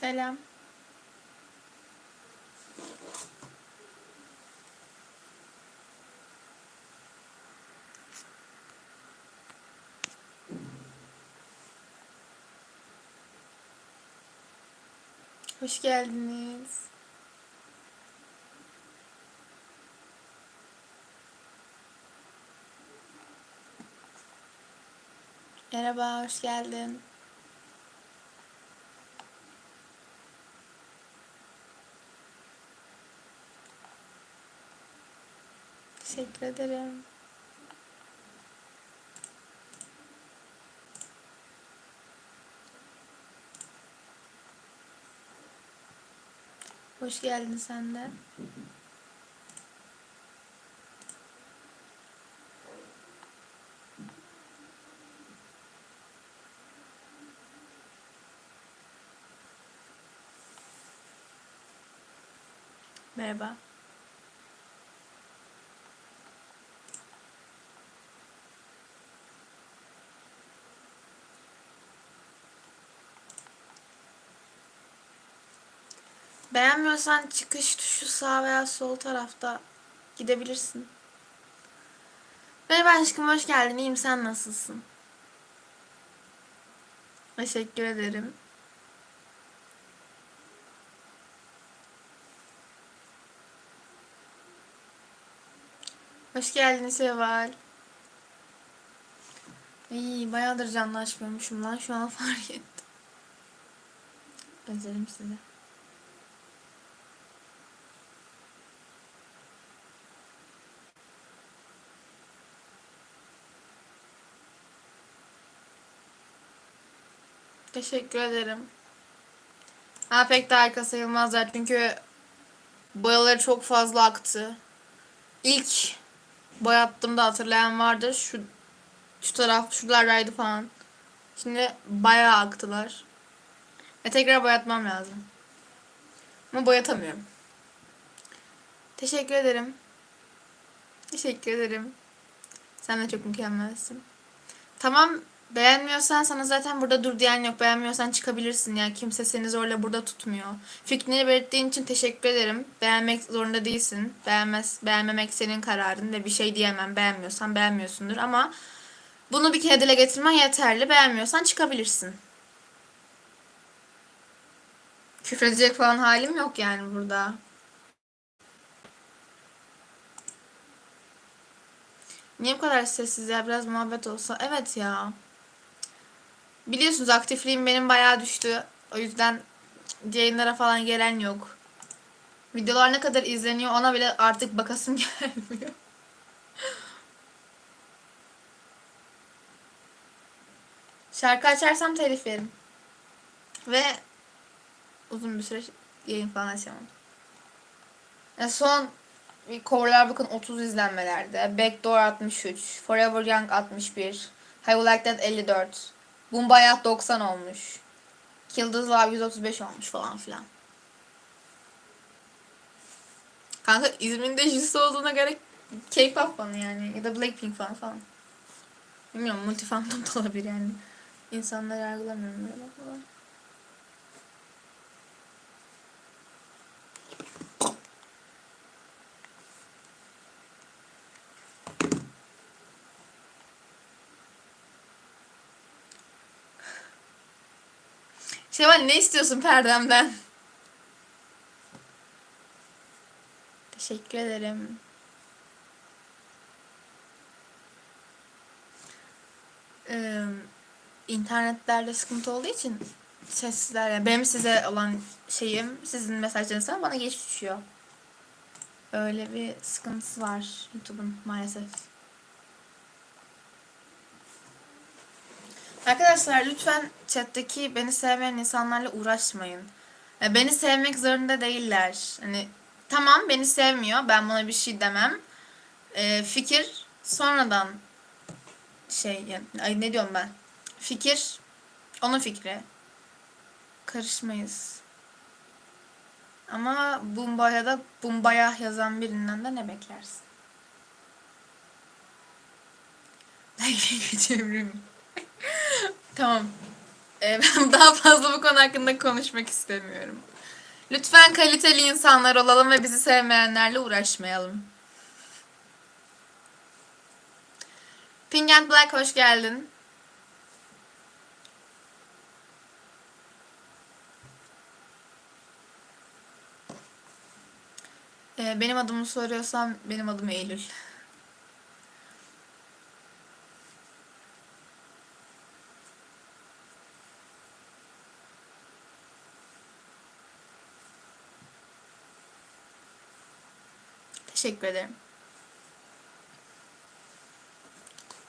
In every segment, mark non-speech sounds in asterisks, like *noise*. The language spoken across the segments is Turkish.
Selam. Hoş geldiniz. Merhaba, hoş geldin. Teşekkür ederim. Hoş geldin sen de. Merhaba. Beğenmiyorsan çıkış tuşu sağ veya sol tarafta gidebilirsin. Merhaba aşkım hoş geldin. İyiyim sen nasılsın? Teşekkür ederim. Hoş geldin Seval. İyi bayağıdır canlaşmıyormuşum lan şu an fark ettim. Özledim sizi. Teşekkür ederim. Ha pek de harika sayılmazlar çünkü boyaları çok fazla aktı. İlk boyattığımda hatırlayan vardır. Şu şu taraf şuralardaydı falan. Şimdi bayağı aktılar. Ve tekrar boyatmam lazım. Ama boyatamıyorum. Teşekkür ederim. Teşekkür ederim. Sen de çok mükemmelsin. Tamam beğenmiyorsan sana zaten burada dur diyen yok. Beğenmiyorsan çıkabilirsin ya. Kimse seni zorla burada tutmuyor. Fikrini belirttiğin için teşekkür ederim. Beğenmek zorunda değilsin. Beğenmez, beğenmemek senin kararın ve bir şey diyemem. Beğenmiyorsan beğenmiyorsundur ama bunu bir kere dile getirmen yeterli. Beğenmiyorsan çıkabilirsin. Küfredecek falan halim yok yani burada. Niye bu kadar sessiz ya? Biraz muhabbet olsa. Evet ya. Biliyorsunuz aktifliğim benim bayağı düştü. O yüzden yayınlara falan gelen yok. Videolar ne kadar izleniyor ona bile artık bakasım *laughs* gelmiyor. Şarkı açarsam telif yerim. Ve uzun bir süre yayın falan açamam. Ya son coverlar bakın 30 izlenmelerde. Backdoor 63. Forever Young 61. How You Like That 54. Bumbayat 90 olmuş. Yıldız Love 135 olmuş falan filan. Kanka İzmir'in de jüzü olduğuna göre K-pop fanı yani. Ya da Blackpink fanı falan. Bilmiyorum multi fandom da olabilir yani. İnsanları yargılamıyorum böyle falan. Şevval ne istiyorsun perdemden? Teşekkür ederim. Ee, internetlerde sıkıntı olduğu için sesler yani benim size olan şeyim sizin mesajlarınızdan bana geç düşüyor. Öyle bir sıkıntısı var YouTube'un maalesef. Arkadaşlar lütfen chatteki beni sevmeyen insanlarla uğraşmayın. Beni sevmek zorunda değiller. Hani tamam beni sevmiyor. Ben buna bir şey demem. Ee, fikir sonradan şey yani, ay ne diyorum ben? Fikir onun fikri. Karışmayız. Ama Bumbaya da Bumbaya yazan birinden de ne beklersin? *laughs* Çevrim. Tamam. Ee, *laughs* ben daha fazla bu konu hakkında konuşmak istemiyorum. Lütfen kaliteli insanlar olalım ve bizi sevmeyenlerle uğraşmayalım. Pink and Black hoş geldin. Ee, benim adımı soruyorsan benim adım Eylül. Teşekkür ederim.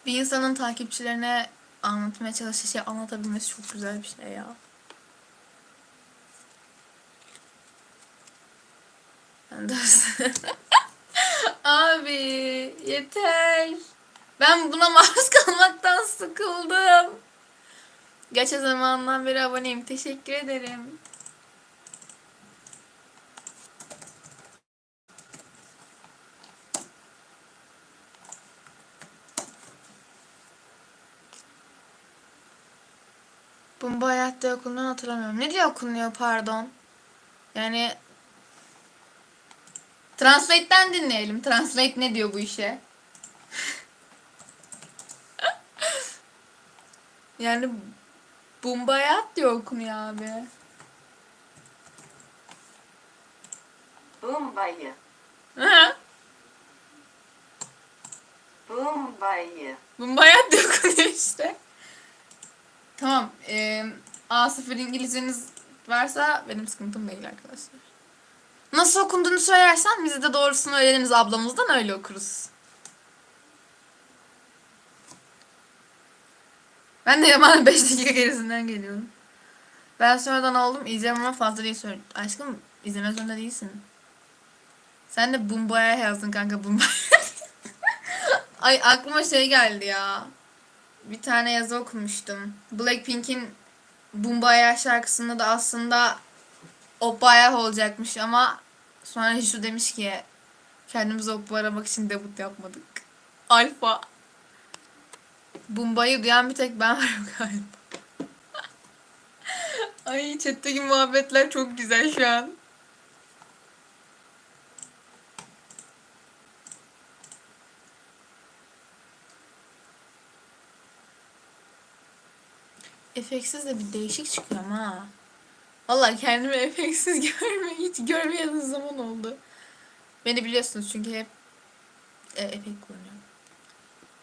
Bir insanın takipçilerine anlatmaya çalıştığı şey anlatabilmesi çok güzel bir şey ya. *laughs* Abi yeter. Ben buna maruz kalmaktan sıkıldım. Geçen zamandan beri aboneyim. Teşekkür ederim. Bomba hayatta okunduğunu hatırlamıyorum. Ne diye okunuyor pardon? Yani Translate'ten dinleyelim. Translate ne diyor bu işe? *laughs* yani Bumbayat diye okunuyor abi. Bombayı. Hı? Bombayı. Bumbayat diye okunuyor işte. Tamam. E, A0 İngilizceniz varsa benim sıkıntım değil arkadaşlar. Nasıl okunduğunu söylersen biz de doğrusunu öğreniriz ablamızdan öyle okuruz. Ben de Yaman'ın 5 dakika gerisinden geliyorum. Ben sonradan oldum izleyeceğim ama fazla değil söyle. Aşkım izlemek zorunda değilsin. Sen de Bumbaya yazdın kanka Bumbaya. *laughs* Ay aklıma şey geldi ya. Bir tane yazı okumuştum. Blackpink'in Bumbaya şarkısında da aslında Opaya olacakmış ama sonra Hishu demiş ki kendimizi Oppa aramak için debut yapmadık. Alfa. Bumbayı duyan bir tek ben varım *laughs* galiba. Ay chatteki muhabbetler çok güzel şu an. Efeksiz de bir değişik çıkıyor ha. Vallahi kendimi *laughs* efeksiz görme hiç görmeyeli zaman oldu. Beni biliyorsunuz çünkü hep e, efekt kullanıyorum.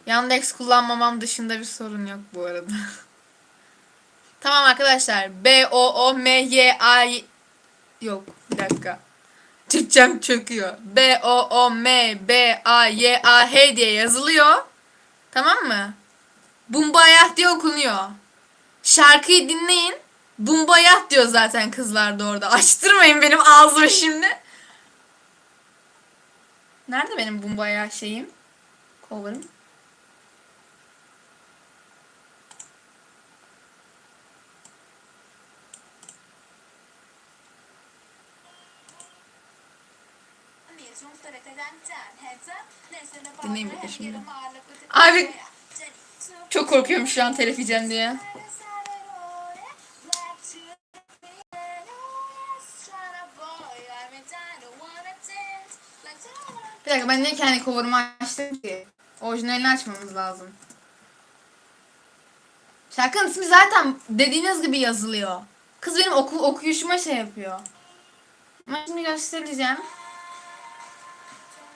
Yandex kullanmamam dışında bir sorun yok bu arada. *laughs* tamam arkadaşlar. B O O M Y A Y- yok bir dakika. Türkçem çöküyor. B O O M B A Y A H diye yazılıyor. Tamam mı? Bumbayah diye okunuyor. Şarkıyı dinleyin. Bumbayat diyor zaten kızlar da orada. Açtırmayın benim ağzımı şimdi. Nerede benim bumbaya şeyim? Cover'ım. Dinleyin bakın şimdi. Abi çok korkuyorum şu an yiyeceğim diye. Bir dakika ben niye kendi cover'ımı açtım ki? Orijinalini açmamız lazım. Şarkının ismi zaten dediğiniz gibi yazılıyor. Kız benim oku, okuyuşuma şey yapıyor. Ben şimdi göstereceğim.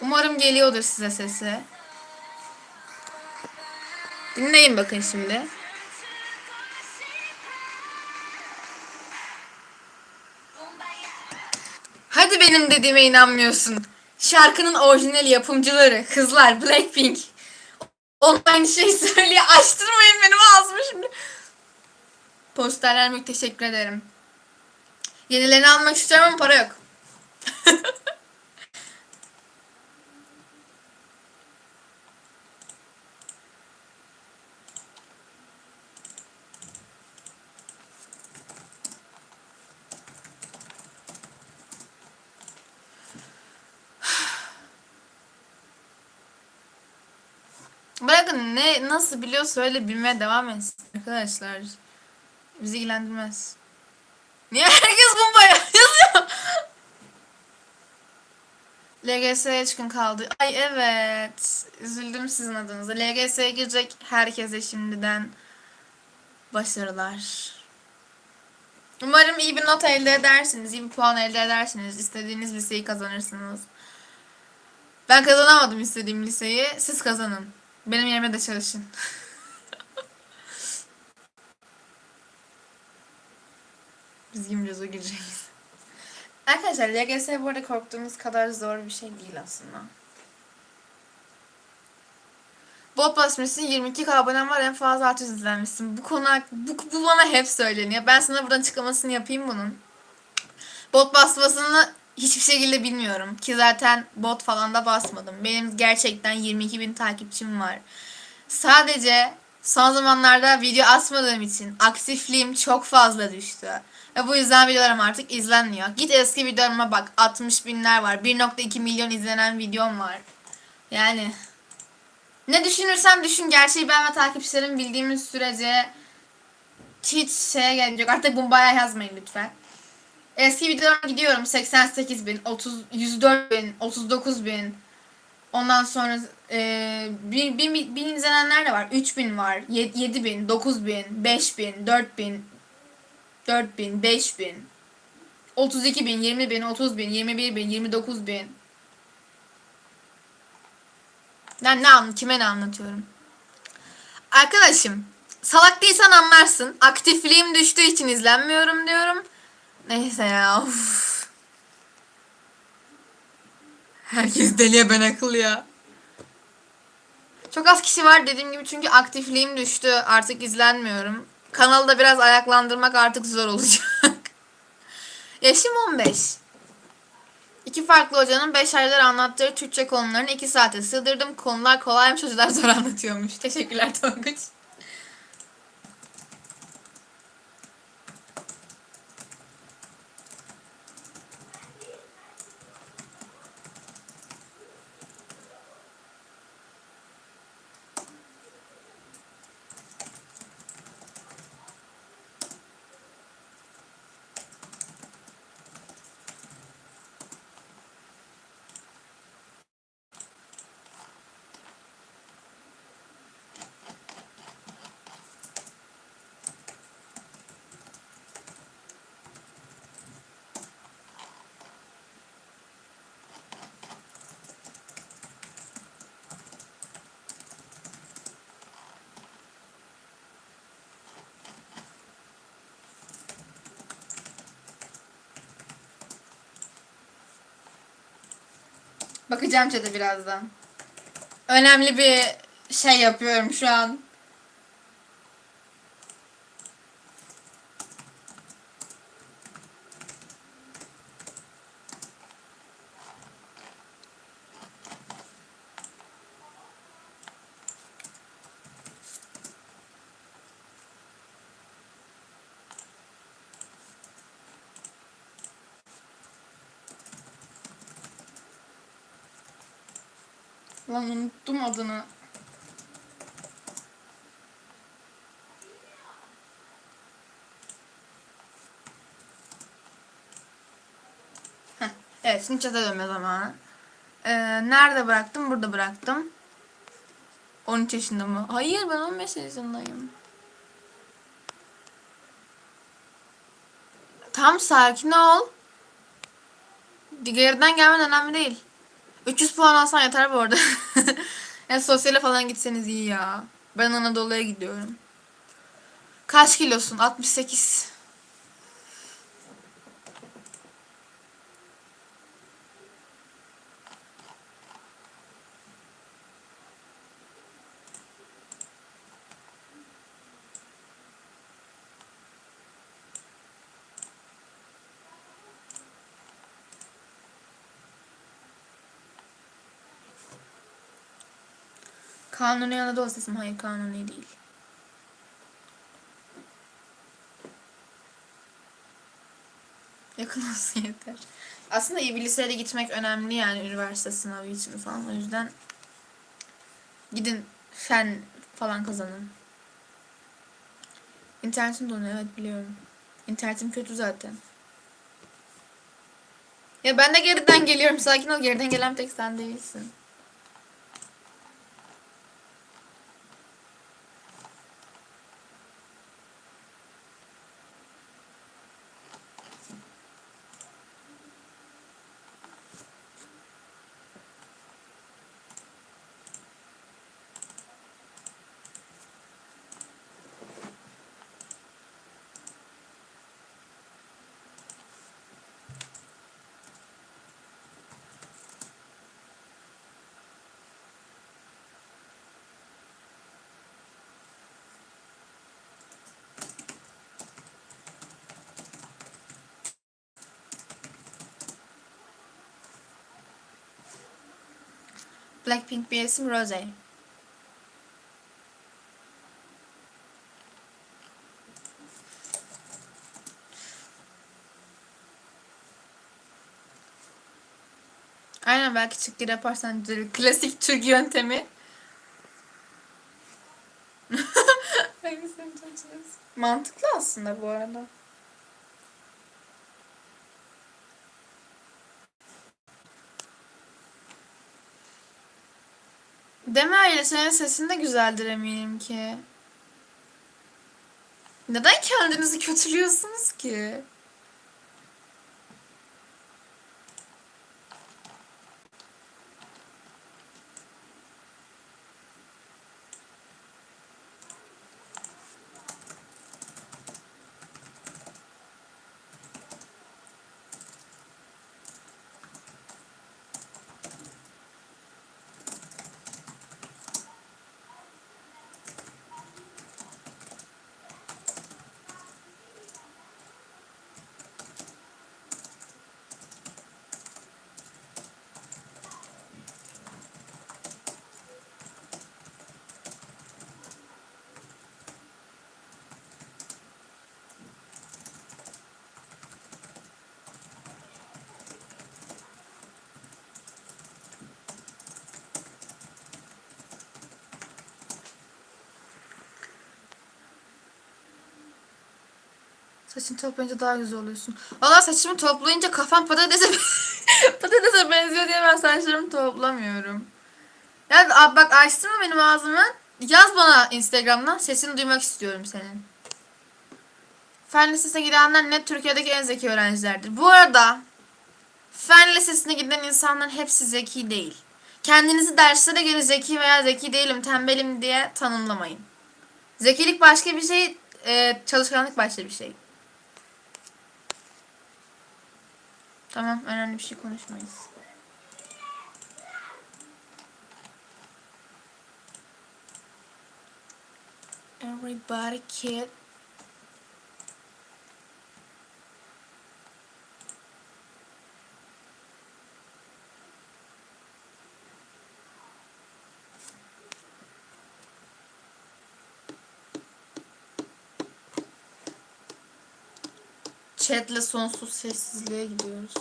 Umarım geliyordur size sesi. Dinleyin bakın şimdi. Hadi benim dediğime inanmıyorsun. Şarkının orijinal yapımcıları kızlar Blackpink. Onlar aynı şeyi söylüyor. Açtırmayın benim ağzımı şimdi. Posterler mük teşekkür ederim. Yenilerini almak istiyorum ama para yok. *laughs* ne nasıl biliyorsa öyle bilmeye devam etsin arkadaşlar. Bizi ilgilendirmez. Niye herkes bombaya *laughs* yazıyor? LGS'ye çıkın kaldı. Ay evet. Üzüldüm sizin adınıza. LGS'ye girecek herkese şimdiden başarılar. Umarım iyi bir not elde edersiniz. iyi bir puan elde edersiniz. istediğiniz liseyi kazanırsınız. Ben kazanamadım istediğim liseyi. Siz kazanın. Benim yerime de çalışın. Biz girmeyeceğiz o girecek. Arkadaşlar LGS bu arada korktuğumuz kadar zor bir şey değil aslında. Bot basmışsın 22k abonem var en fazla 600 izlenmişsin. Bu konu bu, bu bana hep söyleniyor. Ben sana buradan açıklamasını yapayım bunun. Bot basmasını hiçbir şekilde bilmiyorum. Ki zaten bot falan da basmadım. Benim gerçekten 22 bin takipçim var. Sadece son zamanlarda video atmadığım için aktifliğim çok fazla düştü. Ve bu yüzden videolarım artık izlenmiyor. Git eski videolarıma bak. 60 binler var. 1.2 milyon izlenen videom var. Yani ne düşünürsen düşün. Gerçeği ben ve takipçilerim bildiğimiz sürece hiç şeye gelmeyecek. Artık bombaya yazmayın lütfen. Eski videolarıma gidiyorum. 88 bin, 30, 104 bin, 39 bin. Ondan sonra e, bin, bin, bin izlenenler de var. 3 bin var. 7 bin, 9 bin, 5 bin, 4 bin, 4 bin, 5 bin, 32 bin, 20 bin, 30 bin, 21 bin, 29 bin. Ben ne an kime ne anlatıyorum? Arkadaşım, salak değilsen anlarsın. Aktifliğim düştüğü için izlenmiyorum diyorum. Neyse ya. Uf. Herkes deliye ben akıl ya. Çok az kişi var dediğim gibi çünkü aktifliğim düştü. Artık izlenmiyorum. Kanalı da biraz ayaklandırmak artık zor olacak. *laughs* Yaşım 15. İki farklı hocanın 5 aydır anlattığı Türkçe konularını 2 saate sığdırdım. Konular kolaymış hocalar zor anlatıyormuş. Teşekkürler Tonguç. Bakacağım chat'e birazdan. Önemli bir şey yapıyorum şu an. Lan unuttum adını. Heh, evet şimdi chat'e dönme zamanı. Ee, nerede bıraktım? Burada bıraktım. 13 yaşında mı? Hayır ben 15 yaşındayım. Tam sakin ol. Geriden gelmen önemli değil. 300 puan alsan yeter bu arada. *laughs* yani sosyale falan gitseniz iyi ya. Ben Anadolu'ya gidiyorum. Kaç kilosun? 68. Kanuni Anadolu Lisesi mi? Hayır kanuni değil. Yakın olsun yeter. Aslında iyi bir liseye de gitmek önemli yani üniversite sınavı için falan. O yüzden gidin fen falan kazanın. İnternetim donuyor evet biliyorum. İnternetim kötü zaten. Ya ben de geriden geliyorum. Sakin ol. Geriden gelen tek sen değilsin. Blackpink bir isim Rose. Aynen belki çık gir yaparsan düzelir. Klasik Türk yöntemi. *laughs* Mantıklı aslında bu arada. Deme öyle senin sesin de güzeldir eminim ki. Neden kendinizi kötülüyorsunuz ki? Saçını toplayınca daha güzel oluyorsun. Valla saçımı toplayınca kafam patatese *laughs* patatese benziyor diye ben saçlarımı toplamıyorum. Ya bak açtın mı benim ağzımı? Yaz bana Instagram'dan. Sesini duymak istiyorum senin. Fen lisesine gidenler net Türkiye'deki en zeki öğrencilerdir. Bu arada fen lisesine giden insanların hepsi zeki değil. Kendinizi derslere göre zeki veya zeki değilim, tembelim diye tanımlamayın. Zekilik başka bir şey, e, çalışkanlık başka bir şey. Tamam, önemli bir şey konuşmayız. Everybody kid. Chat'le sonsuz sessizliğe gidiyoruz.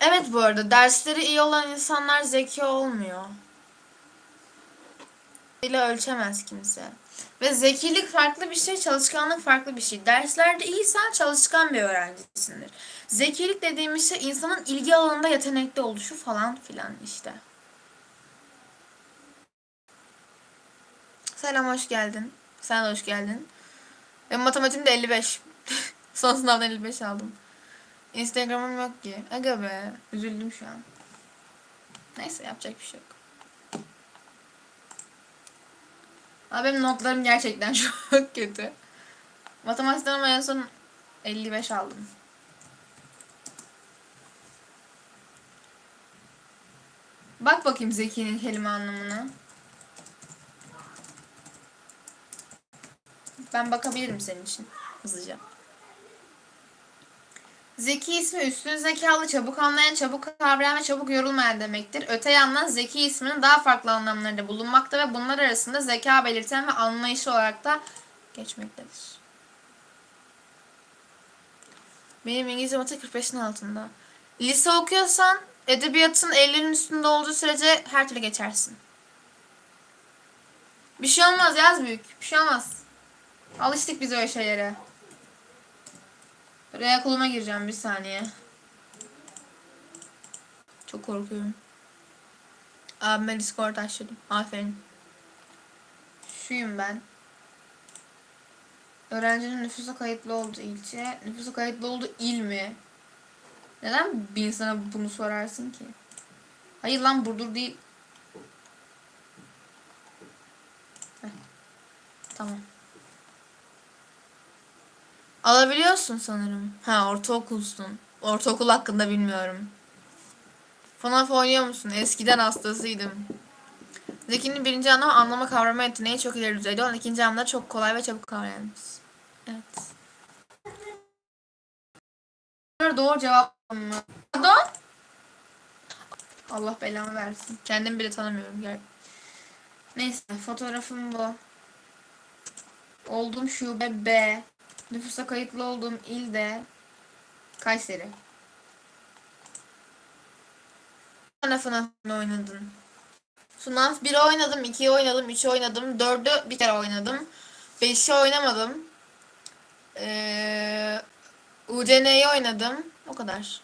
Evet bu arada dersleri iyi olan insanlar zeki olmuyor. ile ölçemez kimse. Ve zekilik farklı bir şey, çalışkanlık farklı bir şey. Derslerde iyisen çalışkan bir öğrencisindir. Zekilik dediğimiz şey insanın ilgi alanında yetenekli oluşu falan filan işte. Selam hoş geldin. Sen de hoş geldin. Ve matematiğimde 55. Son sınavdan 55 aldım. Instagram'ım yok ki. Aga be. Üzüldüm şu an. Neyse yapacak bir şey yok. Abi benim notlarım gerçekten *laughs* çok kötü. Matematikten ama en son 55 aldım. Bak bakayım Zeki'nin kelime anlamına. Ben bakabilirim senin için hızlıca. Zeki ismi üstün zekalı, çabuk anlayan, çabuk kavrayan ve çabuk yorulmayan demektir. Öte yandan zeki isminin daha farklı anlamları da bulunmakta ve bunlar arasında zeka belirten ve anlayışı olarak da geçmektedir. Benim İngilizce matı 45'in altında. Lise okuyorsan edebiyatın 50'nin üstünde olduğu sürece her türlü geçersin. Bir şey olmaz yaz büyük. Bir şey olmaz. Alıştık biz öyle şeylere. Buraya koluma gireceğim bir saniye. Çok korkuyorum. Abime Discord açtım. Aferin. Şuyum ben. Öğrencinin nüfusa kayıtlı olduğu ilçe, nüfusa kayıtlı olduğu il mi? Neden bir insana bunu sorarsın ki? Hayır lan Burdur değil. Heh. Tamam. Alabiliyorsun sanırım. Ha ortaokulsun. Ortaokul hakkında bilmiyorum. FNAF oynuyor musun? Eskiden hastasıydım. Zeki'nin birinci anlamı anlama kavrama yeteneği çok ileri düzeyde. Onun ikinci anlamda çok kolay ve çabuk kavrayanmış. Evet. Doğru cevap mı? Pardon? Allah belamı versin. Kendimi bile tanımıyorum. Gel. Neyse fotoğrafım bu. Olduğum şube B. Nüfusa kayıtlı olduğum ilde Kayseri. Tane FNAF'ını oynadın. FNAF 1'i oynadım, 2'yi oynadım, 3'ü oynadım, 4'ü bir kere oynadım. 5'i oynamadım. Ee, UCN'yi oynadım. O kadar.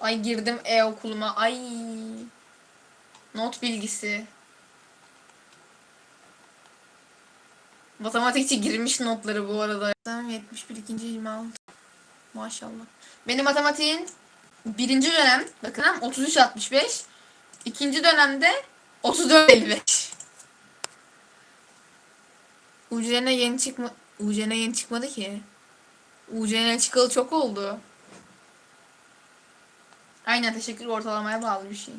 Ay girdim e-okuluma. Ay. Not bilgisi. Matematikçi girmiş notları bu arada. Tamam 71 ikinci 26. Maşallah. Benim matematiğin birinci dönem bakın ha 33 65. ikinci dönemde 34 55. UCN yeni çıkma UCN yeni çıkmadı ki. UCN çıkalı çok oldu. Aynen teşekkür ortalamaya bağlı bir şey.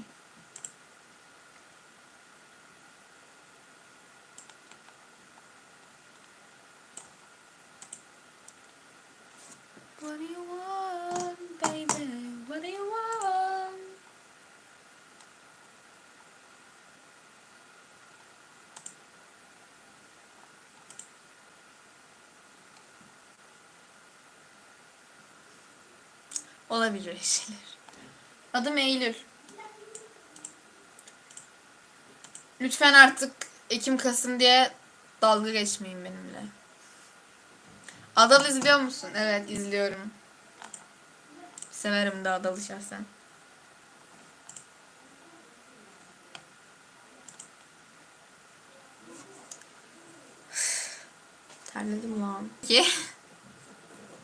Olabilir şeyler. Adım Eylül. Lütfen artık Ekim Kasım diye dalga geçmeyin benimle. Adal izliyor musun? Evet izliyorum. Severim de Adal'ı şahsen. Terledim lan. Ki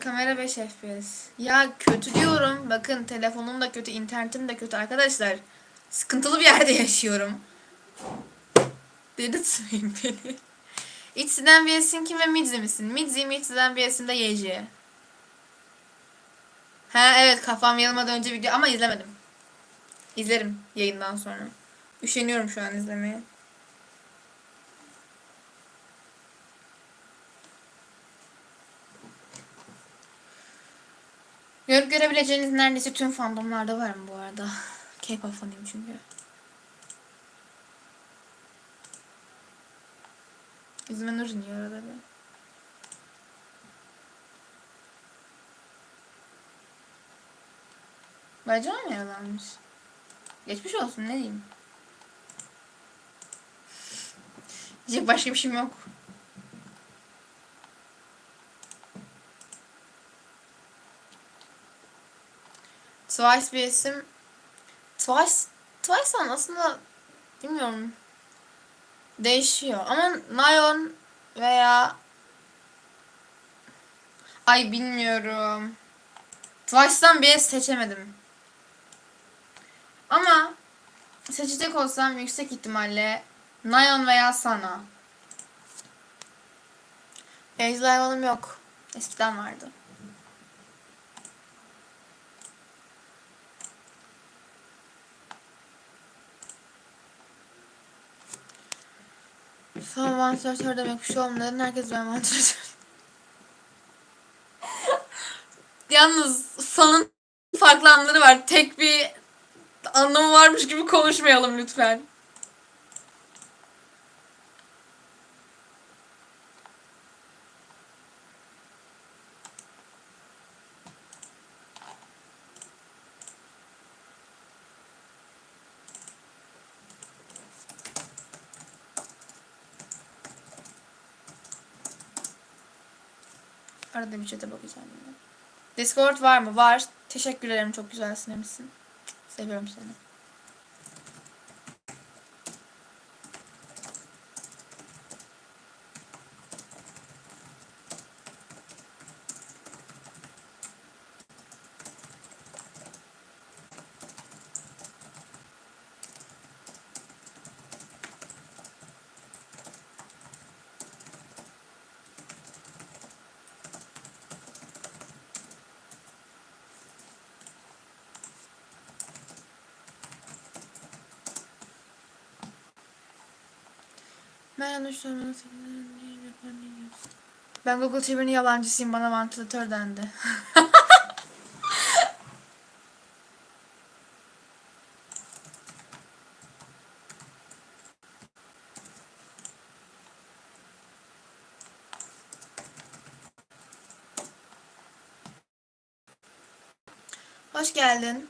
Kamera 5 FPS. Ya kötü diyorum. Bakın telefonum da kötü, internetim de kötü arkadaşlar. Sıkıntılı bir yerde *laughs* yaşıyorum. Delirtmeyin beni. İçsiden bir esin kim ve Midzi misin? Midzi mi içsiden bir esin de YC. Ha evet kafam yanmadan önce video ama izlemedim. İzlerim yayından sonra. Üşeniyorum şu an izlemeye. Görüp görebileceğiniz neredeyse tüm fandomlarda varım bu arada. K-pop fanıyım çünkü. Yüzüme nur iniyor arada bir. Bacağım mı yaralanmış? Geçmiş olsun ne diyeyim. *laughs* Diyecek başka bir şeyim yok. Twice bir isim. Twice, Twice'dan aslında bilmiyorum. Değişiyor. Ama Nayon veya Ay bilmiyorum. Twice'dan bir seçemedim. Ama seçecek olsam yüksek ihtimalle Nayon veya Sana. Hayvanım yok. Eskiden vardı. Sana vantilatör demek bir şey olmadı. Herkes ben vantilatör. Yalnız fanın farklı anları var. Tek bir anlamı varmış gibi konuşmayalım lütfen. Arada bir chat'e. Discord var mı? Var. Teşekkür ederim. Çok güzelsin demişsin. Seviyorum seni. Yanlış sormadım. Ben Google TV'nin yalancısıyım. Bana vantilatör dendi. Hoş geldin.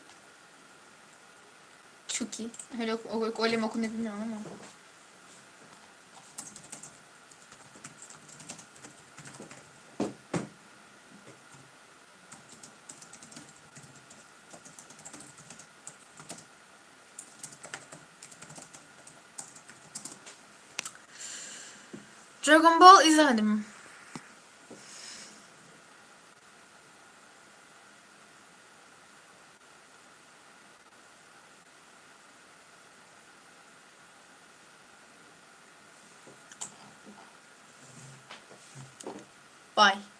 Chucky. Öyle ok- ok- öyle mi okunuyor bilmiyorum ama. Dragon Ball izlemedim. Bye.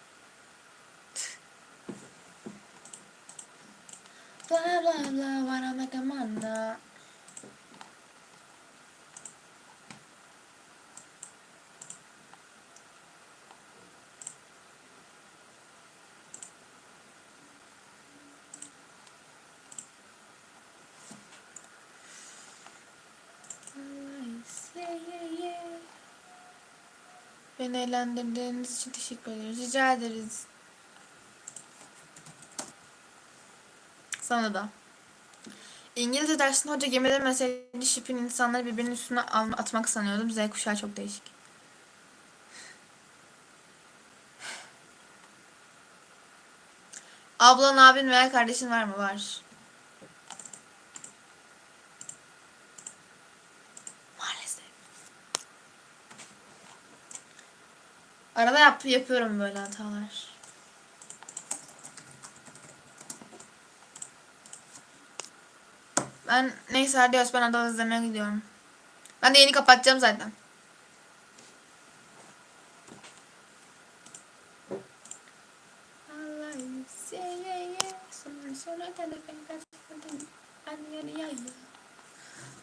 Beni eğlendirdiğiniz için teşekkür ederiz. Rica ederiz. Sana da. İngilizce dersinde hoca gemide meseleli şipin insanları birbirinin üstüne atmak sanıyordum. Z kuşağı çok değişik. Ablan, abin veya kardeşin var mı? Var. Arada yap yapıyorum böyle hatalar. Ben neyse adios ben Adal izlemeye gidiyorum. Ben de yeni kapatacağım zaten.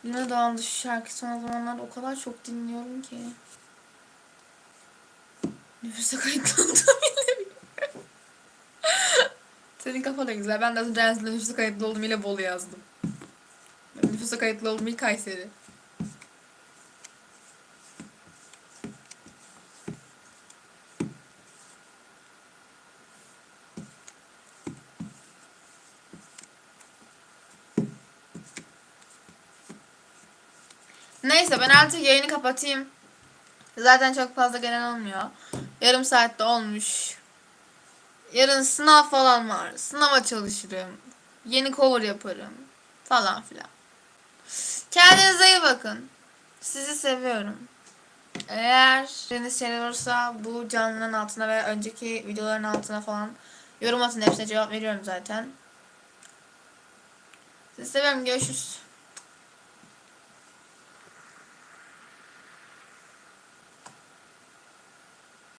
Yine Doğan dışı şarkı son zamanlarda o kadar çok dinliyorum ki. Nüfusa kayıtlandım bile. Senin kafa da güzel. Ben de az önce nüfusa kayıtlı oldum ile Bolu yazdım. Ben nüfusa kayıtlı oldum ilk Kayseri. Neyse ben artık yayını kapatayım. Zaten çok fazla gelen olmuyor. Yarım saatte olmuş. Yarın sınav falan var. Sınava çalışırım. Yeni cover yaparım. Falan filan. Kendinize iyi bakın. Sizi seviyorum. Eğer biriniz şey olursa bu canlının altına ve önceki videoların altına falan yorum atın. Hepsine cevap veriyorum zaten. Sizi seviyorum. Görüşürüz.